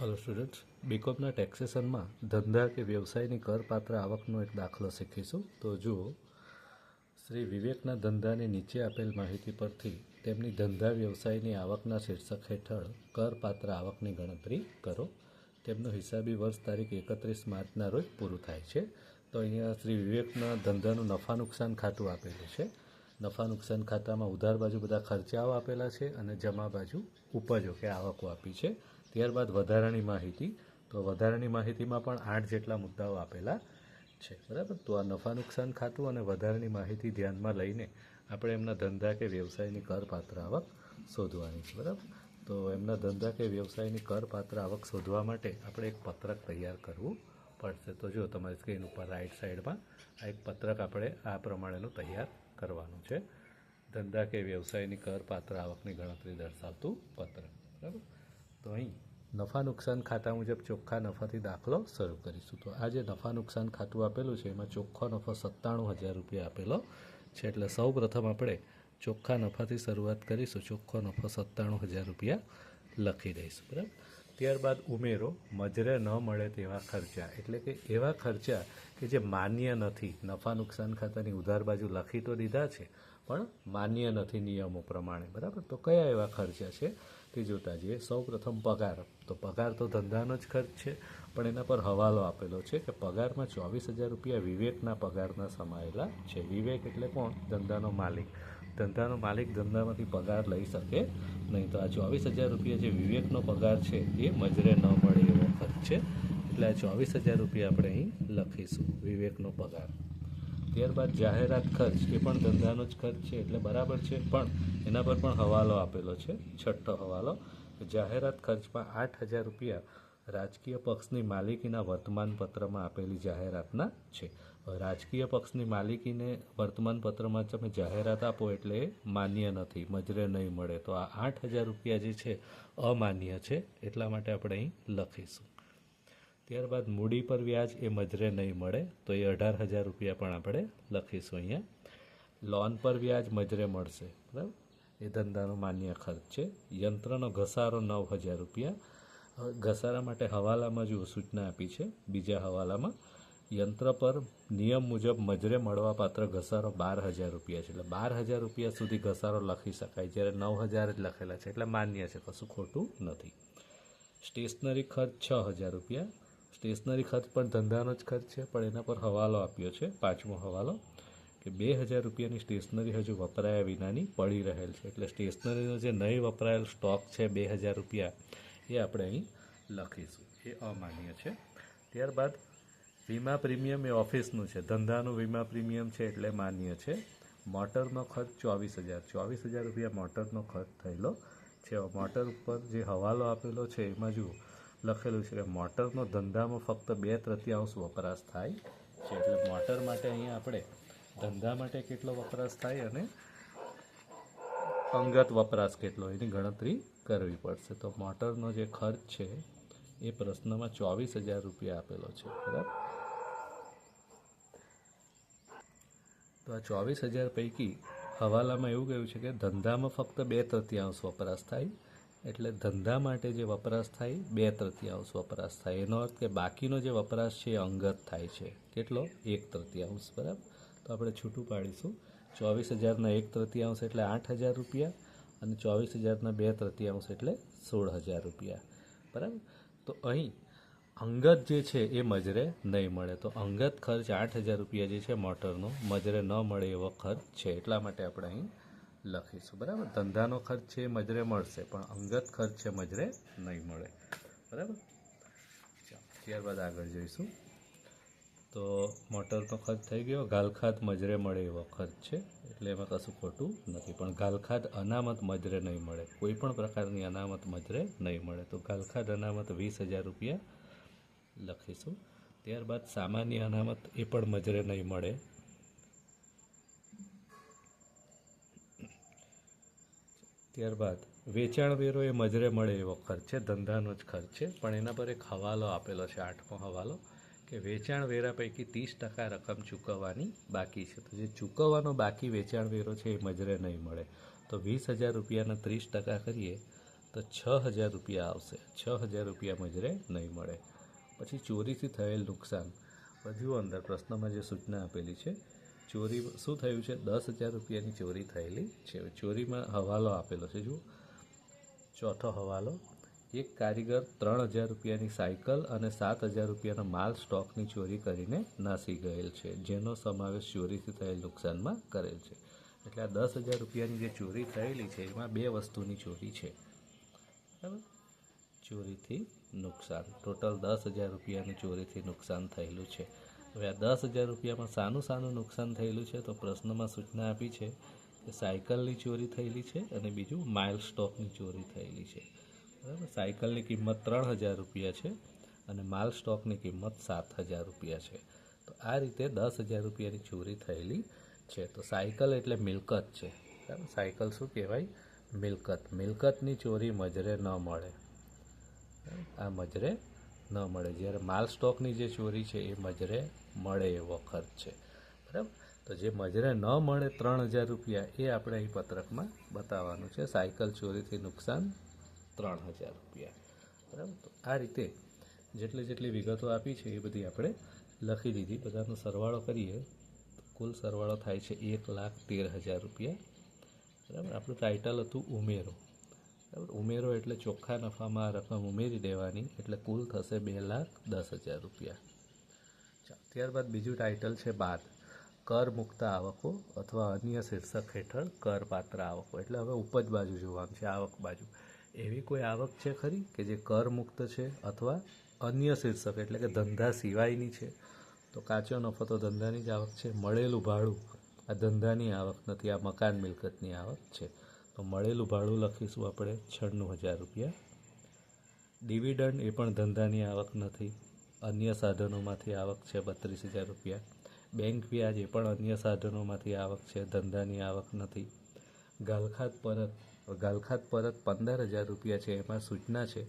Hello students બીકોમના ટેક્સેશનમાં ધંધા કે વ્યવસાયની કરપાત્ર આવકનો એક દાખલો શીખીશું. તો જુઓ, શ્રી વિવેકના ધંધાની નીચે આપેલ માહિતી પરથી તેમની ધંધા વ્યવસાયની આવકના શીર્ષક હેઠળ કરપાત્ર આવકની ગણતરી કરો. તેમનો હિસાબી વર્ષ તારીખ એકત્રીસ માર્ચના રોજ પૂરું થાય છે. તો અહીંયા શ્રી વિવેકના ધંધાનું નફા નુકસાન ખાતું આપેલું છે. નફા નુકસાન ખાતામાં ઉધાર બાજુ બધા ખર્ચાઓ આપેલા છે અને જમા બાજુ ઉપજો કે આવકો આપી છે. ત્યારબાદ વધારાની માહિતી, તો વધારાની માહિતીમાં પણ આઠ જેટલા મુદ્દાઓ આપેલા છે. બરાબર? તો આ નફા નુકસાન ખાતું અને વધારાની માહિતી ધ્યાનમાં લઈને આપણે એમના ધંધા કે વ્યવસાયની કરપાત્ર આવક શોધવાની છે. બરાબર? તો એમના ધંધા કે વ્યવસાયની કરપાત્ર આવક શોધવા માટે આપણે એક પત્રક તૈયાર કરવું પડશે. તો જો તમારી સ્ક્રીન ઉપર રાઈટ સાઈડમાં આ એક પત્રક આપણે આ પ્રમાણેનું તૈયાર કરવાનું છે. ધંધા કે વ્યવસાયની કરપાત્ર આવકની ગણતરી દર્શાવતું પત્રક. બરાબર? તો અહીં નફા નુકસાન ખાતા મુજબ ચોખ્ખા નફાથી દાખલો શરૂ કરીશું. તો આ જે નફા નુકસાન ખાતું આપેલું છે, એમાં ચોખ્ખો નફો સત્તાણું હજાર રૂપિયા આપેલો છે. એટલે સૌ આપણે ચોખ્ખા નફાથી શરૂઆત કરીશું. ચોખ્ખો નફો સત્તાણું હજાર રૂપિયા લખી દઈશું, બરાબર? ત્યારબાદ ઉમેરો, મજરે ન મળે તેવા ખર્ચા. એટલે કે એવા ખર્ચા કે જે માન્ય નથી. નફા નુકસાન ખાતાની ઉધાર બાજુ લખી તો દીધા છે પણ માન્ય નથી નિયમો પ્રમાણે, બરાબર? તો કયા એવા ખર્ચા છે? તે જોતા જઈએ સૌ પ્રથમ પગાર. તો પગાર તો ધંધાનો જ ખર્ચ છે, પણ એના પર હવાલો આપેલો છે કે પગારમાં ચોવીસ હજાર રૂપિયા વિવેકના પગારના સમાયેલા છે. વિવેક એટલે કોણ? ધંધાનો માલિક. ધંધાનો માલિક ધંધામાંથી પગાર લઈ શકે નહીં. તો આ ચોવીસ હજાર રૂપિયા જે વિવેકનો પગાર છે, એ મજરે ન મળે એવો ખર્ચ છે. એટલે આ ચોવીસ હજાર રૂપિયા આપણે અહીં લખીશું, વિવેકનો પગાર. ત્યારબાદ જાહેરાત ખર્ચ, એ પણ ધંધાનો જ ખર્ચ છે, એટલે બરાબર છે. પણ એના પર પણ હવાલો આપેલો છે, છઠ્ઠો હવાલો. જાહેરાત ખર્ચમાં આઠ હજાર રૂપિયા રાજકીય પક્ષની માલિકીના વર્તમાનપત્રમાં આપેલી જાહેરાતના છે. રાજકીય પક્ષની માલિકીને વર્તમાનપત્રમાં તમે જાહેરાત આપો એટલે માન્ય નથી, મજરે નહીં મળે. તો આ આઠ હજાર રૂપિયા જે છે, અમાન્ય છે. એટલા માટે આપણે અહીં લખીશું. ત્યારબાદ મૂડી પર વ્યાજ એ મજરે નહીં મળે, તો એ અઢાર હજાર રૂપિયા પણ આપણે લખીશું અહીંયા. લોન પર વ્યાજ મજરે મળશે, બરાબર? એ ધંધાનો માન્ય ખર્ચ છે. યંત્રનો ઘસારો નવ હજાર રૂપિયા. ઘસારા માટે હવાલામાં જ સૂચના આપી છે. બીજા હવાલામાં, યંત્ર પર નિયમ મુજબ મજરે મળવાપાત્ર ઘસારો બાર હજાર રૂપિયા છે. એટલે બાર હજાર રૂપિયા સુધી ઘસારો લખી શકાય. જ્યારે નવ હજાર જ લખેલા છે. એટલે માન્ય છે, કશું ખોટું નથી. સ્ટેશનરી ખર્ચ છ હજાર રૂપિયા. સ્ટેશનરી ખર્ચ પણ ધંધાનો જ ખર્ચ છે, પણ એના પર હવાલો આપ્યો છે, પાંચમો હવાલો, કે બે હજાર રૂપિયાની સ્ટેશનરી હજુ વપરાયા વિનાની પડી રહેલ છે. એટલે સ્ટેશનરીનો જે નહીં વપરાયેલ સ્ટોક છે બે હજાર રૂપિયા, એ આપણે અહીં લખીશું. એ અમાન્ય છે. ત્યારબાદ વીમા પ્રીમિયમ એ ઓફિસનું છે. ધંધાનું વીમા પ્રીમિયમ છે એટલે માન્ય છે. મોટરનો ખર્ચ ચોવીસ હજાર. ચોવીસ હજાર રૂપિયા મોટરનો ખર્ચ થયેલો છે. મોટર ઉપર જે હવાલો આપેલો છે, એમાં જુઓ. લખેલું છે કે મોટરનો ધંધામાં ફક્ત બે તૃતીયાંશ વપરાશ થાય છે. એટલે મોટર માટે અહીંયા આપણે ધંધા માટે કેટલો વપરાશ થાય અને અંગત વપરાશ કેટલો એની ગણતરી કરવી પડશે. તો મોટરનો જે ખર્ચ છે એ પ્રશ્નમાં ચોવીસ હજાર રૂપિયા આપેલો છે, બરાબર? તો આ ચોવીસ હજાર પૈકી હવાલામાં એવું કહ્યું છે કે ધંધામાં ફક્ત બે તૃતીયાંશ વપરાશ થાય એટલે ધંધા માટે જે વપરાશ થાય, બે તૃતીયાંશ વપરાશ થાય. એનો અર્થ કે બાકીનો જે વપરાશ છે એ અંગત થાય છે. કેટલો? એક તૃતીયાંશ, બરાબર? તો આપણે છૂટું પાડીશું. ચોવીસ હજારના એક તૃતીયાંશ એટલે આઠ હજાર રૂપિયા અને ચોવીસ હજારના બે તૃતીયાંશ એટલે સોળ હજાર રૂપિયા. બરાબર? તો અહીં અંગત જે છે એ મજરે નહીં મળે. તો અંગત ખર્ચ આઠ હજાર રૂપિયા જે છે મોટરનો, મજરે ન મળે એવો ખર્ચ છે. એટલા માટે આપણે અહીં લખીશું બરાબર? ધંધાનો ખર્ચ છે, મજરે મળશે. પણ અંગત ખર્ચ છે, મજરે નહીં મળે. બરાબર? ત્યારબાદ આગળ જોઈશું. તો મોટરનો ખર્ચ થઈ ગયો. ગાલખાત મજરે મળે એવો ખર્ચ છે. એટલે એમાં કશું ખોટું નથી. પણ ગાલખાદ અનામત મજરે નહીં મળે. કોઈ પણ પ્રકારની અનામત મજરે નહીં મળે. તો ગાલખાત અનામત વીસ હજાર રૂપિયા લખીશું. ત્યારબાદ સામાન્ય અનામત એ પણ મજરે નહીં મળે. ત્યારબાદ વેચાણ વેરો એ મજરે મળે એવો ખર્ચ છે, ધંધાનો જ ખર્ચ છે, પણ એના પર એક હવાલો આપેલો છે, આઠમો હવાલો, કે વેચાણ વેરા પૈકી ત્રીસ ટકા રકમ ચૂકવવાની બાકી છે. તો જે ચૂકવવાનો બાકી વેચાણ વેરો છે એ મજરે નહીં મળે. તો વીસ હજાર રૂપિયાના ત્રીસ ટકા કરીએ તો છ હજાર રૂપિયા આવશે. છ હજાર રૂપિયા મજરે નહીં મળે. પછી ચોરીથી થયેલ નુકસાન. હજુ અંદર પ્રશ્નમાં જે સૂચના આપેલી છે ચોરી શું થયું છે? દસ હજાર રૂપિયાની ચોરી થયેલી છે. ચોરીમાં હવાલો આપેલો છે. જુઓ. ચોથો હવાલો. એક કારીગર ત્રણ હજાર રૂપિયાની સાયકલ અને સાત હજાર રૂપિયાનો માલ સ્ટોકની ચોરી કરીને નાસી ગયેલ છે. જેનો સમાવેશ ચોરીથી થયેલ નુકસાનમાં કરેલ છે. એટલે આ દસ હજાર રૂપિયાની જે ચોરી થયેલી છે, એમાં બે વસ્તુની ચોરી છે. બરાબર? ચોરીથી નુકસાન. ટોટલ દસ હજાર રૂપિયાની ચોરીથી નુકસાન થયેલું છે. હવે આ દસ હજાર રૂપિયામાં સાનું સાનું નુકસાન થયેલું છે, તો પ્રશ્નમાં સૂચના આપી છે કે સાયકલની ચોરી થયેલી છે અને બીજું માઇલ સ્ટોકની ચોરી થયેલી છે. બરાબર? સાયકલની કિંમત ત્રણ હજાર રૂપિયા છે અને માલ સ્ટોકની કિંમત સાત હજાર રૂપિયા છે. તો આ રીતે દસ હજાર રૂપિયાની ચોરી થયેલી છે. તો સાયકલ એટલે મિલકત છે. બરાબર? સાયકલ શું કહેવાય? મિલકત. મિલકતની ચોરી મજરે ન મળે. આ મજરે ન મળે. જ્યારે માલ સ્ટોકની જે ચોરી છે એ મજરે મળે એવો ખર્ચ છે. બરાબર? તો જે મજરે ન મળે ત્રણ હજાર રૂપિયા એ આપણે અહીં પત્રકમાં બતાવવાનું છે. સાયકલ ચોરીથી નુકસાન ત્રણ હજાર રૂપિયા. બરાબર? તો આ રીતે જેટલી જેટલી વિગતો આપી છે એ બધી આપણે લખી દીધી. બધાનો સરવાળો કરીએ. તો કુલ સરવાળો થાય છે એક લાખ તેર હજાર રૂપિયા. બરાબર? આપણું ટાઇટલ હતું ઉમેરો. બરાબર? ઉમેરો એટલે ચોખ્ખા નફામાં રકમ ઉમેરી દેવાની, એટલે કુલ થશે બે લાખ દસ હજાર રૂપિયા. ત્યારબાદ બીજું ટાઇટલ છે બાદ. કર મુક્ત આવકો અથવા અન્ય શીર્ષક હેઠળ કરપાત્ર આવકો. એટલે હવે ઉપજ બાજુ જોવાનું છે, આવક બાજુ. એવી કોઈ આવક છે ખરી કે જે કર મુક્ત છે અથવા અન્ય શીર્ષક એટલે કે ધંધા સિવાયની છે? તો કાચો નફો તો ધંધાની જ આવક છે, મળેલું ભાડું આ ધંધાની આવક નથી, આ મકાન મિલકતની આવક છે. તો મળેલું ભાડું લખીશું આપણે છન્નું હજાર રૂપિયા. ડિવિડન્ડ એ પણ ધંધાની આવક નથી. અન્ય સાધનોમાંથી આવક છે બત્રીસ હજાર રૂપિયા. બેંક વ્યાજ એ પણ અન્ય સાધનોમાંથી આવક છે, ધંધાની આવક નથી. ગાલખાત પરત ગાલખાત પરત પંદર હજાર રૂપિયા છે. એમાં સૂચના છે,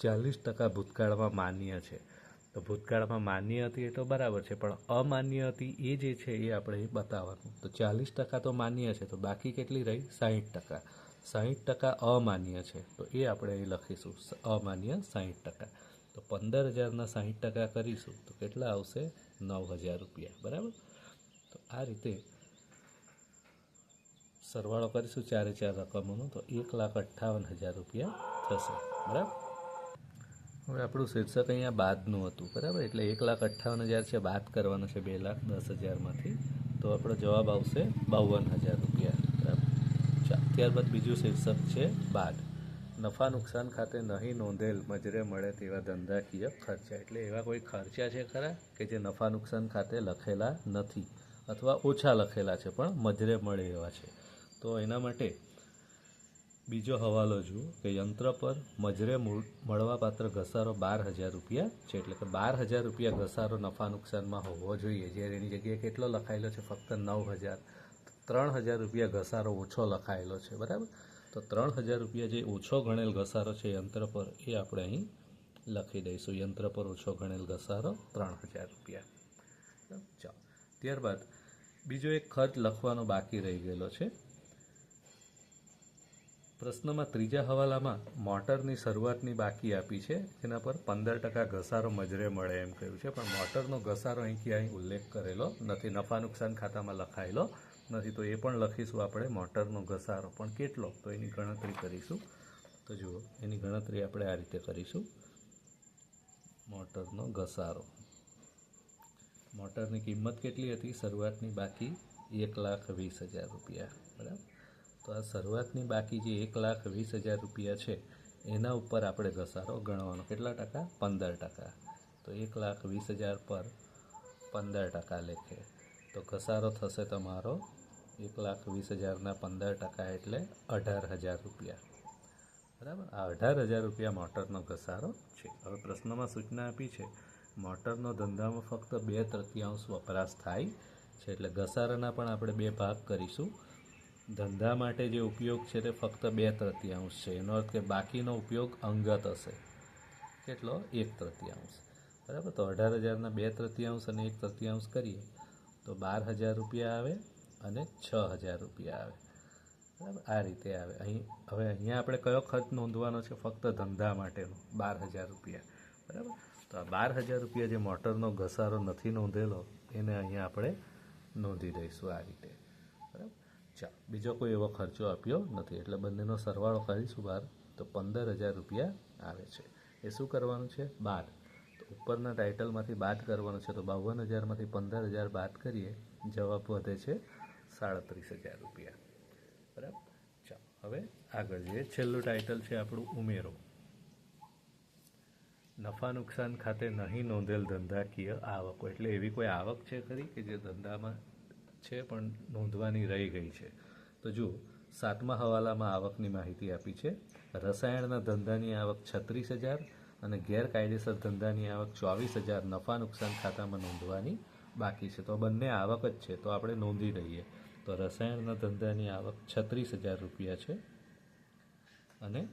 ચાલીસ ટકા ભૂતકાળમાં માન્ય છે. તો ભૂતકાળમાં માન્ય હતી એ તો બરાબર છે, પણ અમાન્ય હતી એ જે છે એ આપણે બતાવવાનું. તો ચાલીસ ટકા તો માન્ય છે, તો બાકી કેટલી રહી? સાહીઠ ટકા. સાહીઠ ટકા અમાન્ય છે, તો એ આપણે અહીં લખીશું. અમાન્ય સાહીઠ ટકા. તો પંદર હજારના સાહીઠ ટકા કરીશું, તો કેટલા આવશે? નવ હજાર રૂપિયા. બરાબર? તો આ રીતે સરવાળો કરીશું, ચારે ચાર રકમોનો, તો એક લાખ અઠ્ઠાવન હજાર રૂપિયા થશે. બરાબર? હવે આપણું શીર્ષક અહીંયા બાદનું હતું, બરાબર? એટલે એક લાખ અઠ્ઠાવન હજાર છે, બાદ કરવાનો છે, બે લાખ દસ હજારમાંથી. તો આપણો જવાબ આવશે બાવન હજાર રૂપિયા, બરાબર? ત્યારબાદ બીજું શીર્ષક છે, બાદ. નફા નુકસાન ખાતે નહીં નોંધેલ મજરે મળે તેવા ધંધાકીય ખર્ચા. એટલે એવા કોઈ ખર્ચા છે ખરા કે જે નફા નુકસાન ખાતે લખેલા નથી? અથવા ઓછા લખેલા છે, પણ મજરે મળે એવા છે. તો એના માટે બીજો હવાલો જુઓ કે યંત્ર પર મજરે મૂળ- મળવાપાત્ર ઘસારો બાર હજાર રૂપિયા છે. એટલે કે બાર હજાર રૂપિયા ઘસારો નફા નુકસાનમાં હોવો જોઈએ. જ્યારે એની જગ્યાએ કેટલો લખાયેલો છે? ફક્ત નવ હજાર. ત્રણ હજાર રૂપિયા ઘસારો ઓછો લખાયેલો છે. બરાબર? તો ત્રણ હજાર રૂપિયા જે ઓછો ગણેલ ઘસારો છે યંત્ર પર, એ આપણે અહીં લખી દઈશું. યંત્ર પર ઓછો ગણેલ ઘસારો ત્રણ હજાર રૂપિયા. ચાલો. ત્યારબાદ બીજો એક ખર્ચ લખવાનો બાકી રહી ગયેલો છે. પ્રશ્નમાં ત્રીજા હવાલામાં મોટરની શરૂઆતની બાકી આપી છે, જેના પર પંદર ટકા ઘસારો મજરે મળે એમ કહ્યું છે. પણ મોટરનો ઘસારો અહીં ક્યાંય ઉલ્લેખ કરેલો નથી, નફા નુકસાન ખાતામાં લખાયેલો નથી, તો એ પણ લખીશું આપણે મોટરનો ઘસારો. પણ કેટલો? તો એની ગણતરી કરીશું. તો જુઓ, એની ગણતરી આપણે આ રીતે કરીશું. મોટરનો ઘસારો. મોટરની કિંમત કેટલી હતી? શરૂઆતની બાકી એક લાખ વીસ હજાર રૂપિયા. બરાબર? તો આ શરૂઆતની બાકી જે એક લાખ વીસ હજાર રૂપિયા છે, એના ઉપર આપણે ઘસારો ગણવાનો. કેટલા ટકા? પંદર ટકા. તો એક લાખ વીસ હજાર પર પંદર ટકા લેખે. તો ઘસારો થશે તમારો એક લાખ વીસ હજારના પંદર ટકા એટલે અઢાર હજાર રૂપિયા. બરાબર? આ અઢાર હજાર રૂપિયા મોટરનો ઘસારો છે. હવે પ્રશ્નમાં સૂચના આપી છે, મોટરનો ધંધામાં ફક્ત બે તૃતીયાંશ વપરાશ થાય છે. એટલે ઘસારાના પણ આપણે બે ભાગ કરીશું. ધંધા માટે જે ઉપયોગ છે તે ફક્ત બે તૃતીયાંશ છે. એનો અર્થ કે બાકીનો ઉપયોગ અંગત હશે. કેટલો? એક તૃતીયાંશ. બરાબર? તો અઢાર હજારના બે તૃતીયાંશ અને એક તૃતીયાંશ કરીએ તો બાર હજાર રૂપિયા આવે અને છ હજાર રૂપિયા આવે. બરાબર? આ રીતે આવે. અહીં, હવે અહીંયા આપણે કયો ખર્ચ નોંધવાનો છે? ફક્ત ધંધા માટેનો. બાર હજાર રૂપિયા. બરાબર? તો આ બાર હજાર રૂપિયા જે મોટરનો ઘસારો નથી નોંધેલો, એને અહીંયા આપણે નોંધી દઈશું આ રીતે. ચાલો બીજો કોઈ એવો ખર્ચો આપ્યો નથી. એટલે બંનેનો સરવાળો કરીશું બહાર તો પંદર હજાર રૂપિયા આવે છે. એ શું કરવાનું છે? બાદ. તો ઉપરના ટાઇટલમાંથી બાદ કરવાનું છે તો બાવન હજારમાંથી પંદર હજાર બાદ કરીએ, જવાબ વધે છે સાડત્રીસ હજાર રૂપિયા. બરાબર? ચાલો, હવે આગળ જઈએ. છેલ્લું ટાઇટલ છે આપણું ઉમેરો. નફા નુકસાન ખાતે નહીં નોંધેલ ધંધાકીય આવકો. એટલે એવી કોઈ આવક છે ખરી કે જે ધંધામાં છે પણ નોંધવાની રહી ગઈ છે. તો જુઓ, સાતમા હવાલામાં આવકની માહિતી આપી છે. રસાયણના ધંધાની આવક છત્રીસ હજાર અને ગેરકાયદેસર ધંધાની આવક ચોવીસ હજાર. નફા નુકસાન ખાતામાં નોંધવાની બાકી છે. તો બંને આવક જ છે. તો આપણે નોંધી લઈએ. તો રસાયણના ધંધાની આવક છત્રીસ હજાર રૂપિયા છે અને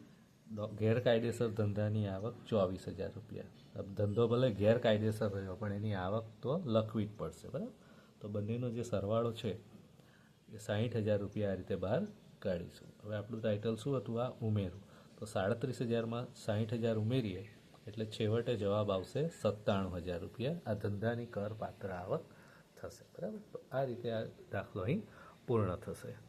ગેરકાયદેસર ધંધાની આવક ચોવીસ હજાર રૂપિયા. ધંધો ભલે ગેરકાયદેસર રહ્યો, પણ એની આવક તો લખવી જ પડશે, બરાબર? તો બંનેનો જે સરવાળો છે એ સાહીઠ હજાર રૂપિયા આ રીતે બહાર કાઢીશું. હવે આપણું ટાઇટલ શું હતું? આ ઉમેરું. તો સાડત્રીસ હજારમાં સાહીઠ હજાર ઉમેરીએ એટલે છેવટે જવાબ આવશે સત્તાણું હજાર રૂપિયા. આ ધંધાની કરપાત્ર આવક થશે. બરાબર? તો આ રીતે આ દાખલો અહીં પૂર્ણ થશે.